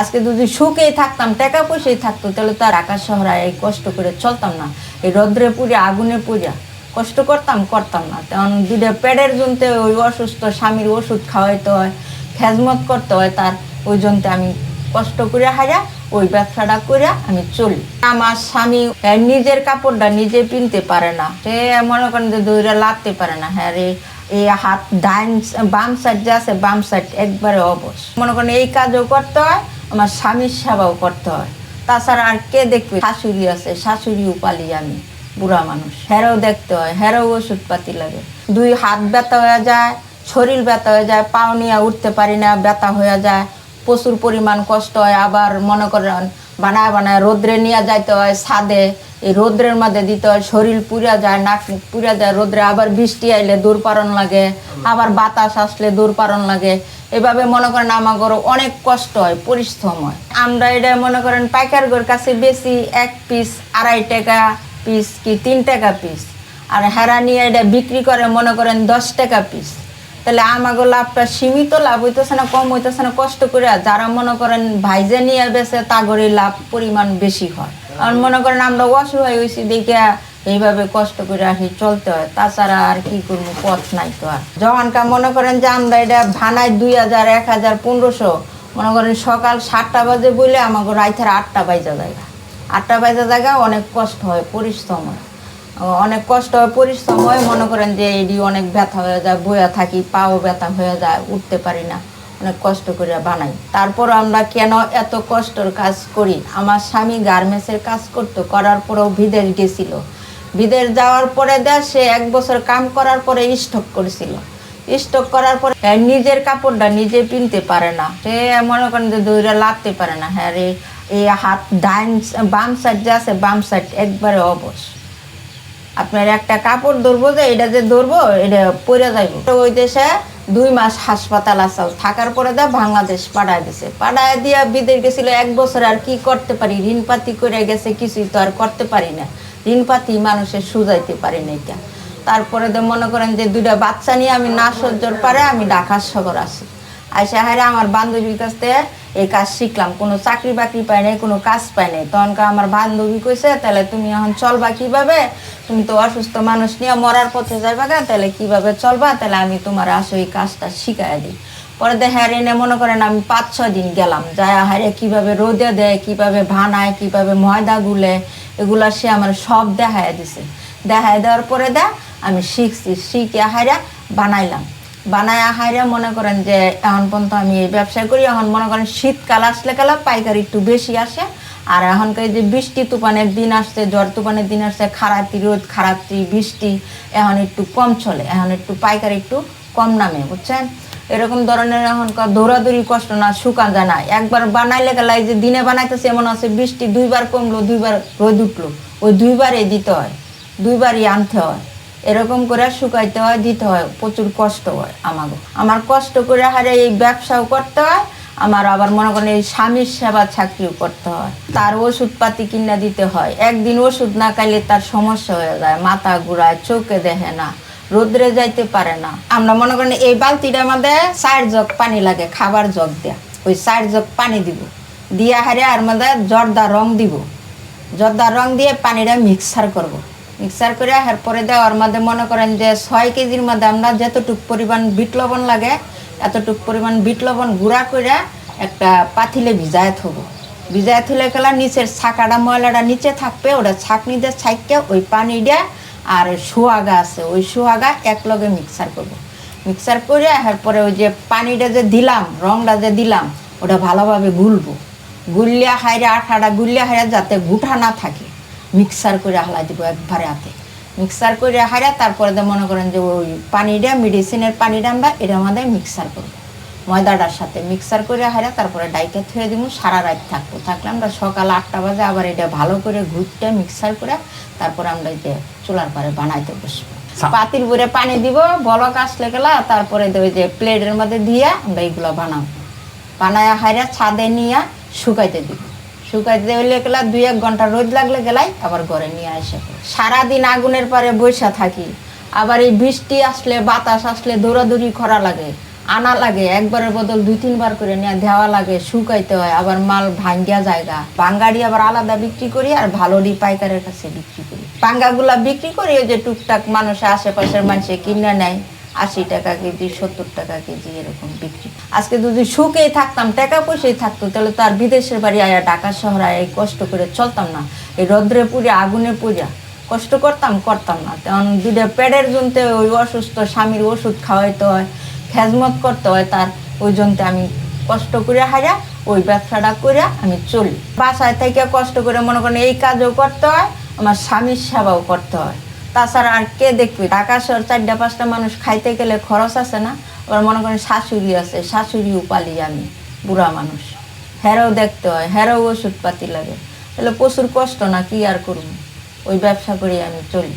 আজকে যদি সুখেই থাকতাম, টাকা পয়সাই থাকতো, তাহলে তার আকাশ শহরে এই কষ্ট করে চলতাম না। এই রৌদ্রে পুজো আগুনে পূজা কষ্ট করতাম করতাম না। তখন দুটো পেটের জন্যে ওই অসুস্থ স্বামীর ওষুধ খাওয়াইতে হয়, খেজমত করতে হয়, তার ওই জন্যে আমি কষ্ট করে হারা ওই ব্যবসাটা করে আমি চলি। আমার স্বামী নিজের কাপড়টা নিজে কিনতে পারে না। সে মনে করেন যে দৌড়ে লাগতে পারে না। হ্যাঁ রে, এই হাত, ডাইন, বাম সাইড যে আছে, বাম সাইড একবারে অবশ। মনে করেন এই কাজও করতে হয় আমার স্বামীর সেবাও করতে হয়। তাছাড়া আর কে দেখবে? শাশুড়ি আছে শাশুড়িও পালি আমি, বুড়া মানুষ। হেরাও দেখতে হয়, হেরাও ওষুধ পাতি লাগে। দুই হাত ব্যথা হয়ে যায়, শরীর ব্যথা হয়ে যায়, পাও নিয়ে উঠতে পারি না, ব্যথা হয়ে যায়। প্রচুর পরিমাণ কষ্ট হয়, আবার মনে করেন বানায় বানায় রোদ্রে নিয়ে যাইতে হয় ছাদে। এই রোদ্রের মধ্যে দিতে হয়, শরীর পুড়া যায়, নাক মুখ পুড়া যায় রোদ্রে। আবার বৃষ্টি আইলে দূর পারণ লাগে, আবার বাতাস আসলে দূর পারণ লাগে। এভাবে মনে করেন আমাদের অনেক কষ্ট হয়, পরিশ্রম হয়। আমরা এটা মনে করেন পাইকারগর কাছে বেশি এক পিস আড়াই টাকা পিস কি তিন টাকা পিস আর হেরা নিয়ে এটা বিক্রি করে মনে করেন দশ টাকা পিস তাহলে আমাগো লাভটা সীমিত লাভ হইতেছে না, কম হইতেছে না, কষ্ট করে যারা মনে করেন ভাইজে নিয়ে বেছে তাগরে লাভ পরিমাণ বেশি হয়। আর মনে করেন আমরা অসহায় হয়েছি দেখে এইভাবে কষ্ট করে আসি, চলতে হয়। তাছাড়া আর কি করব, পথ নাই তো আর। যখনকার মনে করেন যে আমরা এটা ভানায় দুই হাজার, এক হাজার, পনেরোশো, মনে করেন সকাল সাতটা বাজে বলে আমাকে রাইতের আটটা বাজে জায়গা। আটটা বাজে জায়গা অনেক কষ্ট হয়, পরিশ্রম হয়। অনেক কষ্ট হয়, পরিশ্রম হয়, মনে করেন যে এডি অনেক ব্যথা হয়ে যায় বয়া থাকি, পাও ব্যথা হয়ে যায়, উঠতে পারি না। অনেক কষ্ট করে বানাই। তারপর আমরা কেন এত কষ্টর কাজ করি? আমার স্বামী গার্মেন্টসের কাজ করতো, করার পরেও বিদেশ গেছিল। বিদেশ যাওয়ার পরে দেয়, সে এক বছর কাম করার পরে স্টক করেছিল। স্টক করার পরে নিজের কাপড়টা নিজে কিনতে পারে না। সে মনে করেন যে দৌড়ে লাভতে পারে না। হ্যাঁ রে, এই হাত ডাইন বাম সাইড যে আছে, বাম সাইড একবারে অবশ। আপনার একটা কাপড় ধরবো যে, এটা যে ধরবো, এটা পরে যাইব। ওই দেশে দুই মাস হাসপাতাল আসাল। থাকার পরে দা বাংলাদেশ পাঠায় দিছে। পাঠায় দিয়া বিদেশ গেছিল, এক বছর আর কি করতে পারি? ঋণপাতি করে গেছে, কিছুই তো আর করতে পারি না। ঋণপাতি মানুষের সুজাইতে পারি না এটা তারপরে তো মনে করেন যে দুইটা বাচ্চা নিয়ে আমি না সহ্যর পারে আমি ঢাকা শহর আসি আইসা হারে আমার বান্ধবীর কাছ থেকে এই কাজ শিখলাম। কোনো চাকরি বাকরি পাই নাই, কোনো কাজ পাই নাই। তখনকার আমার বান্ধবী কইছে, তাহলে তুমি এখন চলবা কীভাবে? তুমি তো অসুস্থ মানুষ নিয়ে মরার পথে যাইবা গা, তাহলে কীভাবে চলবা? তাহলে আমি তোমার আসো এই কাজটা শিখাই দিই। পরে দেখে হারে এনে মনে করেন আমি পাঁচ, ছয় দিন গেলাম। যায় হারে কীভাবে রোদে দেয়, কীভাবে ভানায়, কীভাবে ময়দা গুলে, এগুলা সে আমার সব দেখায় দিছে। দেখায় দেওয়ার পরে দে, আমি শিখছি। শিখে হাইরা বানাইলাম। বানায় হাইরা মনে করেন যে এখন পর্যন্ত আমি এই ব্যবসা করি, এখন মনে করেন শীতকাল আসলে কালা পাইকারি একটু বেশি আসে। আর এখনকার যে বৃষ্টি তুফানের দিন আসছে জ্বর তুফানের দিন আসছে খারাপি রোদ খারাপি বৃষ্টি, এখন একটু কম চলে। এখন একটু পাইকারি একটু কম নামে, বুঝছেন? এরকম ধরনের এখনকার দৌড়াদৌড়ি কষ্ট না শুকান যায় না। একবার বানাইলে গেলে যে দিনে বানাইতেছে, এমন আছে বৃষ্টি দুইবার কমলো, দুইবার রোদ উঠল। ওই দুইবারই দিতে হয়, দুইবারই আনতে হয়। এরকম করে শুকাইতে হয়, দিতে হয়, প্রচুর কষ্ট হয় আমাকে আমার কষ্ট করে হারে এই ব্যবসাও করতে হয়, আমার আবার মনে করেন এই স্বামীর সেবা চাকরিও করতে হয়। তার ওষুধপাতি কিনা দিতে হয়। একদিন ওষুধ না খাইলে তার সমস্যা হয়ে যায়, মাথা ঘুরায়, চোখে দেখে না। রোদ্রে যাইতে পারে না। আমরা মনে করেন এই বালতিটার মধ্যে চার জগ পানি লাগে, খাবার জগ দেয়া। ওই চার জগ পানি দিব। দিয়া হারে আর মধ্যে জর্দা রং দিব। জর্দা রং দিয়ে পানিটা মিক্সার করব। মিক্সার করে আর পরে দেওয়ার মধ্যে মনে করেন যে ছয় কেজির মধ্যে আমরা যতটুক পরিমাণ বিট লবণ লাগে, এতটুক পরিমাণ বিট লবণ গুঁড়া করে একটা পাতিলে ভিজায় থবো। ভিজায় থলে খেলা নিচের ছাকাটা, ময়লাটা নিচে থাকবে, ওটা ছাকনি দিয়ে ছাইকে ওই পানিটা আর সোয়াগা আছে, ওই সোয়াগা এক লগে মিক্সার করব। মিক্সার করে এরপরে ওই যে পানিটা যে দিলাম, রংটা যে দিলাম, ওটা ভালোভাবে গুলবো। গুলিয়া হাইরে, আঠাটা গুলিয়া হাইরে যাতে গুঠা না থাকে। মিক্সার করে হালাই দিব একবারে হাতে। মিক্সার করে হাইরা তারপরে মনে করেন যে ওই পানিটা মেডিসিনের পানিটা আমরা এটা আমাদের মিক্সার করব। ময়দাটার সাথে মিক্সার করে হাইরা তারপরে ডাইকে থুয়ে দিব সারা রাত থাকব। থাকলে আমরা সকাল আটটা বাজে আবার এটা ভালো করে ঘুরতে মিক্সার করে তারপরে আমরা যে চুলার পরে বানাইতে বসবো। পাতির ভরে পানি দিব বলক আসলে গেলা তারপরে ওই যে প্লেটের মধ্যে দিয়ে আমরা এইগুলো বানাবো। বানায় হাইরা ছাদে নিয়ে শুকাইতে দিব। শুকাইতে হইলে গেলা দুই এক ঘণ্টা রোদ লাগলে গেলাই আবার ঘরে নিয়ে আসে সারাদিন আগুনের পরে বৈশা থাকি। আবার এই বৃষ্টি আসলে বাতাস আসলে দৌড়াদৌড়ি করা লাগে। আনা লাগে, একবারের বদল দুই, তিনবার করে নিয়ে দেওয়া লাগে, শুকাইতে হয়, আবার মাল ভাঙ্গিয়া জায়গা। বাঙ্গাড়ি আবার আলাদা বিক্রি করি আর ভালোডি পাইকারের কাছে বিক্রি করি। পাঙ্গাগুলা বিক্রি করি, ওই যে টুকটাক মানুষে, আশেপাশের মানুষে কিনে নেয়, আশি টাকা কেজি, সত্তর টাকা কেজি এরকম বিক্রি। আজকে যদি সুখেই থাকতাম, টাকা পয়সাই থাকতো, তাহলে তো আর বিদেশের বাড়ি আয়া, ঢাকা শহরে আয়া কষ্ট করে চলতাম না। এই রদ্রে পুড়ে আগুনে পূজা কষ্ট করতাম করতাম না। তখন দুটো পেটের জন্যে ওই অসুস্থ স্বামীর ওষুধ খাওয়াইতে হয় খেজমত করতে হয়, তার ওই জন্যে আমি কষ্ট করে হারা ওই ব্যবসাটা করে আমি চলি। বাসায় থেকে কষ্ট করে মনে করেন এই কাজও করতে হয়, আমার স্বামীর সেবাও করতে হয়। তাছাড়া আর কে দেখবে? ঢাকা শহর চারটা পাঁচটা মানুষ খাইতে গেলে খরচ আছে না? আবার মনে করেন শাশুড়ি আছে, শাশুড়িও পালি আমি, বুড়া মানুষ। হেরাও দেখতে হয়, হেরাও ওষুধপাতি লাগে। তাহলে প্রচুর কষ্ট না, কি আর করব? ওই ব্যবসা করে আমি চলি।